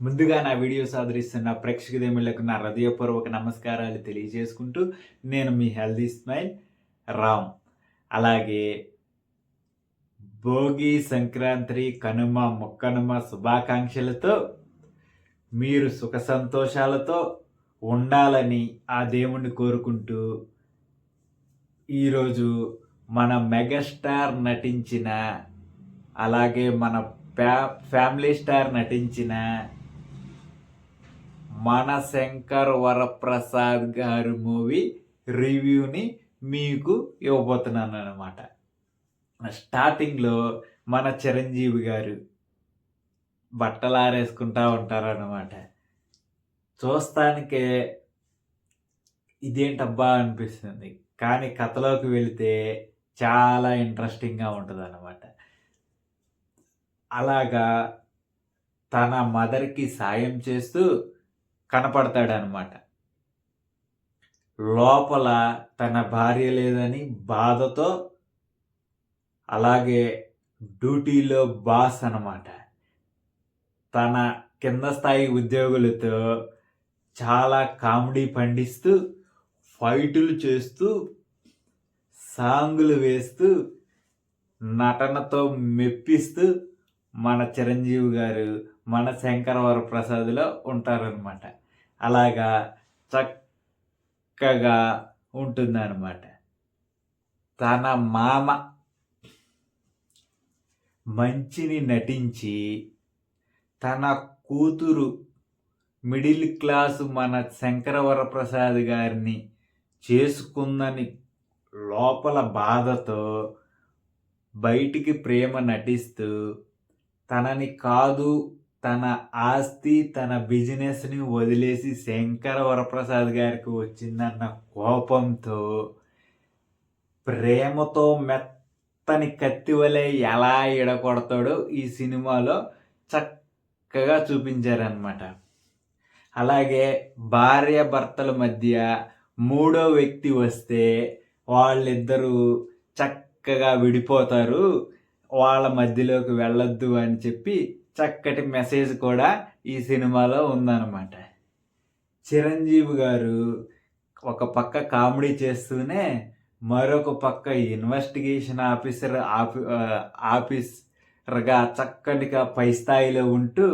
ముందుగా నా వీడియోస్ ఆదరిస్తున్న ప్రేక్షకుదేములకు నా హృదయపూర్వక నమస్కారాలు తెలియజేసుకుంటూ నేను మీ హెల్దీ స్మైల్ రామ్. అలాగే భోగి సంక్రాంతి కనుమ మొక్కనుమ శుభాకాంక్షలతో మీరు సుఖ సంతోషాలతో ఉండాలని ఆ దేవుణ్ణి కోరుకుంటూ ఈరోజు మన మెగాస్టార్ నటించిన అలాగే మన ఫ్యా ఫ్యామిలీ స్టార్ నటించిన మన శంకర్ వరప్రసాద్ గారి మూవీ రివ్యూని మీకు ఇవ్వబోతున్నాను అనమాట స్టార్టింగ్లో మన చిరంజీవి గారు బట్టలు ఆరేసుకుంటా ఉంటారన్నమాట. చూస్తానికే ఇదేంటబ్బా అనిపిస్తుంది. కానీ కథలోకి వెళితే చాలా ఇంట్రెస్టింగ్గా ఉంటుంది అన్నమాట అలాగా తన మదర్కి సాయం చేస్తూ కనపడతాడనమాట. లోపల తన భార్య లేదని బాధతో అలాగే డ్యూటీలో బాస్ అనమాట తన కింద స్థాయి ఉద్యోగులతో చాలా కామెడీ పండిస్తూ ఫైటులు చేస్తూ సాంగులు వేస్తూ నటనతో మెప్పిస్తూ మన చిరంజీవి గారు మన శంకరవర ప్రసాద్లో ఉంటారనమాట అలాగా చక్కగా ఉంటుందన్నమాట. తన మామ మంచిని నటించి తన కూతురు మిడిల్ క్లాసు మన శంకరవరప్రసాద్ గారిని చేసుకుందని లోపల బాధతో బయటికి ప్రేమ నటిస్తూ తనని కాదు తన ఆస్తి తన బిజినెస్ని వదిలేసి శంకర వరప్రసాద్ గారికి వచ్చిందన్న కోపంతో ప్రేమతో మెత్తని కత్తి వలె ఎలా ఎడకొడతాడో ఈ సినిమాలో చక్కగా చూపించారనమాట అలాగే భార్య భర్తల మధ్య మూడో వ్యక్తి వస్తే వాళ్ళిద్దరూ చక్కగా విడిపోతారు వాళ్ళ మధ్యలోకి వెళ్ళొద్దు అని చెప్పి చక్కటి మెసేజ్ కూడా ఈ సినిమాలో ఉందన్నమాట. చిరంజీవి గారు ఒక పక్క కామెడీ చేస్తూనే మరొక పక్క ఇన్వెస్టిగేషన్ ఆఫీసర్ ఆఫీ ఆఫీసర్గా చక్కటిగా పై స్థాయిలో ఉంటూ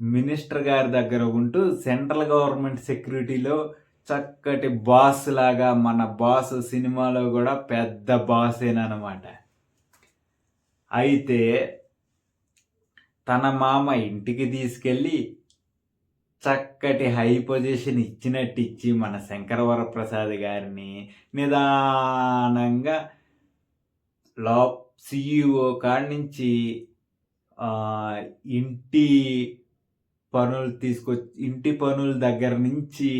మినిస్టర్ గారి దగ్గర ఉంటూ సెంట్రల్ గవర్నమెంట్ సెక్యూరిటీలో చక్కటి బాస్ లాగా మన బాస్ సినిమాలో కూడా పెద్ద బాసేనమాట అయితే తన మామ ఇంటికి తీసుకెళ్ళి చక్కటి హై పొజిషన్ ఇచ్చినట్టు ఇచ్చి మన శంకరవరప్రసాద్ గారిని నిదానంగా లో సిఇఓ కాడి నుంచి ఇంటి పనులు తీసుకొచ్చి ఇంటి పనుల దగ్గర నుంచి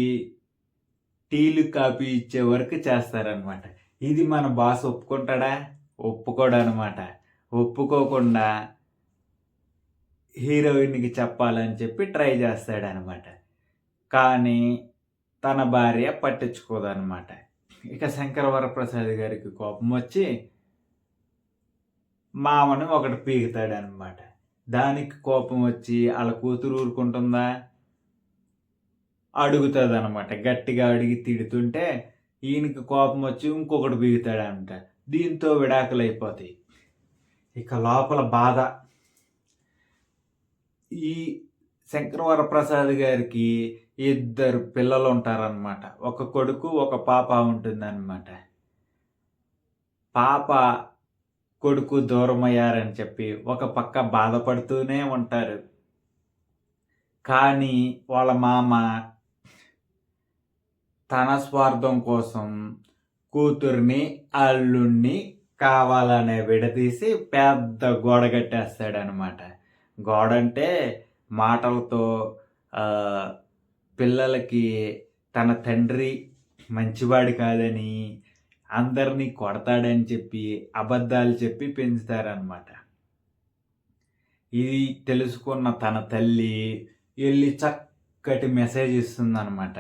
టీలు కాపీ ఇచ్చే వరకు చేస్తారనమాట ఇది మన బాస్ ఒప్పుకుంటాడా? ఒప్పుకోడు అనమాట ఒప్పుకోకుండా హీరోయిన్కి చెప్పాలని చెప్పి ట్రై చేస్తాడనమాట. కానీ తన భార్య పట్టించుకోదనమాట. ఇక శంకర వరప్రసాద్ గారికి కోపం వచ్చి మామని ఒకటి పీకుతాడనమాట. దానికి కోపం వచ్చి వాళ్ళ కూతురు ఊరుకుంటుందా? అడుగుతుంది అనమాట గట్టిగా అడిగి తిడుతుంటే ఈయనకి కోపం వచ్చి ఇంకొకటి పీగుతాడంట దీంతో విడాకులు అయిపోతాయి ఇక లోపల బాధ ఈ శంకరవరప్రసాద్ గారికి ఇద్దరు పిల్లలు ఉంటారనమాట ఒక కొడుకు ఒక పాప ఉంటుందన్నమాట. పాప కొడుకు దూరమయ్యారని చెప్పి ఒక పక్క బాధపడుతూనే ఉంటారు. కానీ వాళ్ళ మామ తన స్వార్థం కోసం కూతుర్ని అల్లుణ్ణి కావాలనే విడదీసి పెద్ద గోడ కట్టేస్తాడనమాట గోడ అంటే మాటలతో పిల్లలకి తన తండ్రి మంచివాడు కాదని అందరినీ కొడతాడని చెప్పి అబద్ధాలు చెప్పి పెంచుతారనమాట ఇది తెలుసుకున్న తన తల్లి వెళ్ళి చక్కటి మెసేజ్ ఇస్తుందన్నమాట.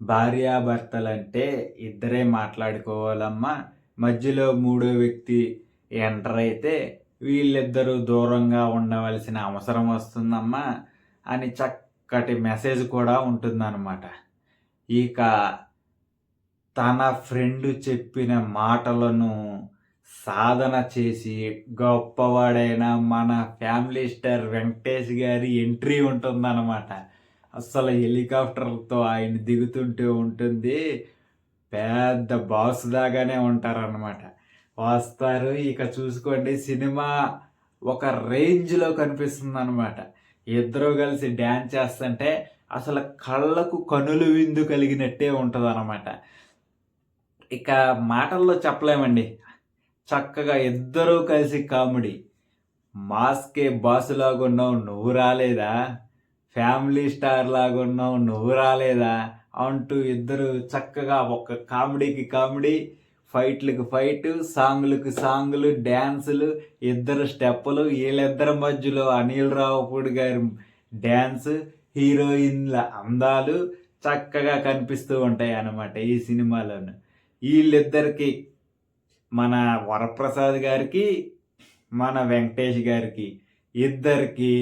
భార్యాభర్తలంటే ఇద్దరే మాట్లాడుకోవాలమ్మా మధ్యలో మూడో వ్యక్తి ఎంటర్ అయితే వీళ్ళిద్దరూ దూరంగా ఉండవలసిన అవసరం వస్తుందమ్మా అని చక్కటి మెసేజ్ కూడా ఉంటుందన్నమాట. ఇక తన ఫ్రెండ్ చెప్పిన మాటలను సాధన చేసి గొప్పవాడైన మన ఫ్యామిలీ స్టార్ వెంకటేష్ గారి ఎంట్రీ ఉంటుందన్నమాట. అసలు హెలికాప్టర్తో ఆయన దిగుతుంటే ఉంటుంది. పెద్ద బాస్ దాగానే ఉంటారన్నమాట. వస్తారు. ఇక చూసుకోండి సినిమా ఒక రేంజ్లో కనిపిస్తుంది అనమాట ఇద్దరు కలిసి డ్యాన్స్ చేస్తుంటే అసలు కళ్ళకు కనులు విందు కలిగినట్టే ఉంటుంది అనమాట ఇక మాటల్లో చెప్పలేమండి. చక్కగా ఇద్దరూ కలిసి కామెడీ. మాస్కే బాస్ లాగా ఉన్నావు నువ్వు రాలేదా? ఫ్యామిలీ స్టార్ లాగా ఉన్నావు నువ్వు రాలేదా? అంటూ ఇద్దరు చక్కగా ఒక కామెడీకి కామెడీ ఫైట్లకు ఫైట్ సాంగ్లకు సాంగ్లు డ్యాన్సులు ఇద్దరు స్టెప్పులు వీళ్ళిద్దరి మధ్యలో అనిల్ రావుపూడి గారి డ్యాన్స్ హీరోయిన్ల అందాలు చక్కగా కనిపిస్తూ ఉంటాయి అన్నమాట ఈ సినిమాలోను. వీళ్ళిద్దరికి మన వరప్రసాద్ గారికి మన వెంకటేష్ గారికి ఇద్దరికి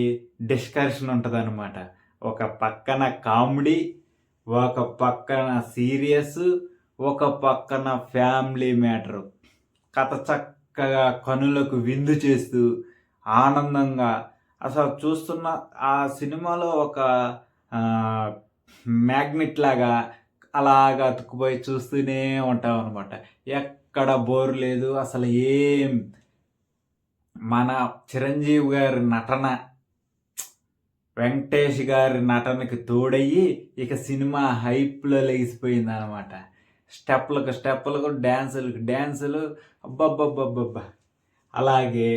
డిస్కషన్ ఉంటుంది అనమాట ఒక పక్కన కామెడీ ఒక పక్కన సీరియస్ ఒక పక్కన ఫ్యామిలీ మ్యాటరు. కథ చక్కగా కనులకు విందు చేస్తూ ఆనందంగా అసలు చూస్తున్న ఆ సినిమాలో ఒక మ్యాగ్నెట్ లాగా అలాగా అతుక్కుపోయి చూస్తూనే ఉంటాం అనమాట ఎక్కడ బోర్ లేదు అసలు ఏం మన చిరంజీవి గారి నటన వెంకటేష్ గారి నటనకి తోడయ్యి ఇక సినిమా హైప్లో లేచిపోయింది అనమాట స్టెప్లకు స్టెప్పులకు డ్యాన్సులకు డ్యాన్సులు అబ్బబ్బబ్బబ్బబ్బా. అలాగే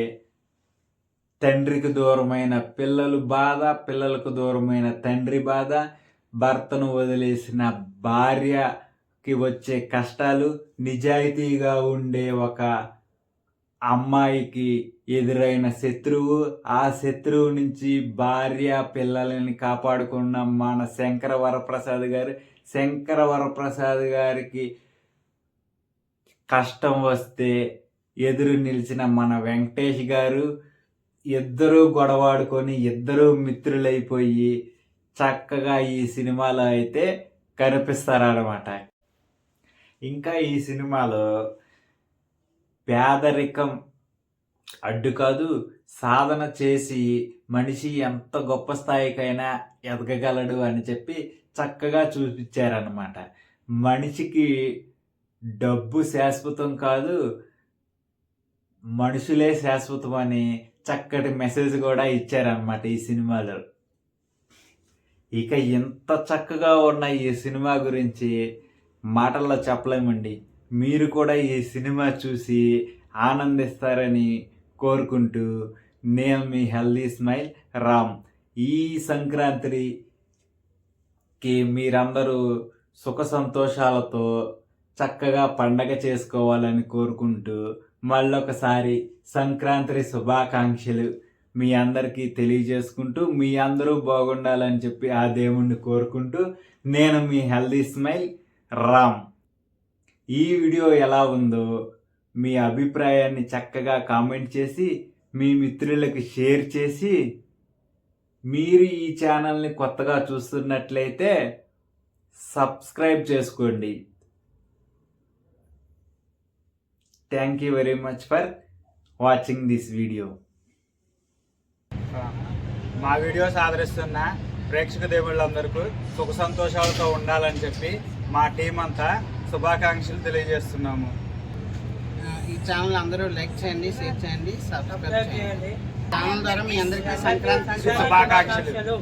తండ్రికి దూరమైన పిల్లలు బాధ పిల్లలకు దూరమైన తండ్రి బాధ భర్తను వదిలేసిన భార్యకి వచ్చే కష్టాలు నిజాయితీగా ఉండే ఒక అమ్మాయికి ఎదురైన శత్రువు ఆ శత్రువు నుంచి భార్య పిల్లలని కాపాడుకున్న మన శంకర వరప్రసాద్ గారు. శంకర వరప్రసాద్ గారికి కష్టం వస్తే ఎదురు నిలిచిన మన వెంకటేష్ గారు ఇద్దరూ గొడవాడుకొని ఇద్దరూ మిత్రులైపోయి చక్కగా ఈ సినిమాలో అయితే కనిపిస్తారన్నమాట. ఇంకా ఈ సినిమాలో పేదరికం అడ్డు కాదు సాధన చేసి మనిషి ఎంత గొప్ప స్థాయికైనా ఎదగగలడు అని చెప్పి చక్కగా చూపించారనమాట మనిషికి డబ్బు శాశ్వతం కాదు మనుషులే శాశ్వతం అని చక్కటి మెసేజ్ కూడా ఇచ్చారనమాట ఈ సినిమాలో. ఇక ఇంత చక్కగా ఉన్న ఈ సినిమా గురించి మాటల్లో చెప్పలేమండి. మీరు కూడా ఈ సినిమా చూసి ఆనందిస్తారని కోరుకుంటూ నేను మీ హెల్దీ స్మైల్ రామ్. ఈ సంక్రాంతికి మీరందరూ సుఖ సంతోషాలతో చక్కగా పండగ చేసుకోవాలని కోరుకుంటూ మళ్ళొకసారి సంక్రాంతి శుభాకాంక్షలు మీ అందరికీ తెలియజేసుకుంటూ మీ అందరూ బాగుండాలని చెప్పి ఆ దేవుణ్ణి కోరుకుంటూ నేను మీ హెల్దీ స్మైల్ రామ్. ఈ వీడియో ఎలా ఉందో మీ అభిప్రాయాన్ని చక్కగా కామెంట్ చేసి మీ మిత్రులకు షేర్ చేసి మీరు ఈ ఛానల్ని కొత్తగా చూస్తున్నట్లయితే సబ్స్క్రైబ్ చేసుకోండి. Thank you very much for watching this video మా వీడియోస్ ఆదరిస్తున్న ప్రేక్షక దేవుళ్ళందరికీ సుఖ సంతోషాలతో ఉండాలని చెప్పి మా టీం అంతా శుభాకాంక్షలు తెలియజేస్తున్నాము. ఈ ఛానల్ అందరూ లైక్ చేయండి షేర్ చేయండి సబ్స్క్రైబ్ చేయండి. ఛానల్ ద్వారా మీ అందరికీ సంక్రాంతి శుభాకాంక్షలు.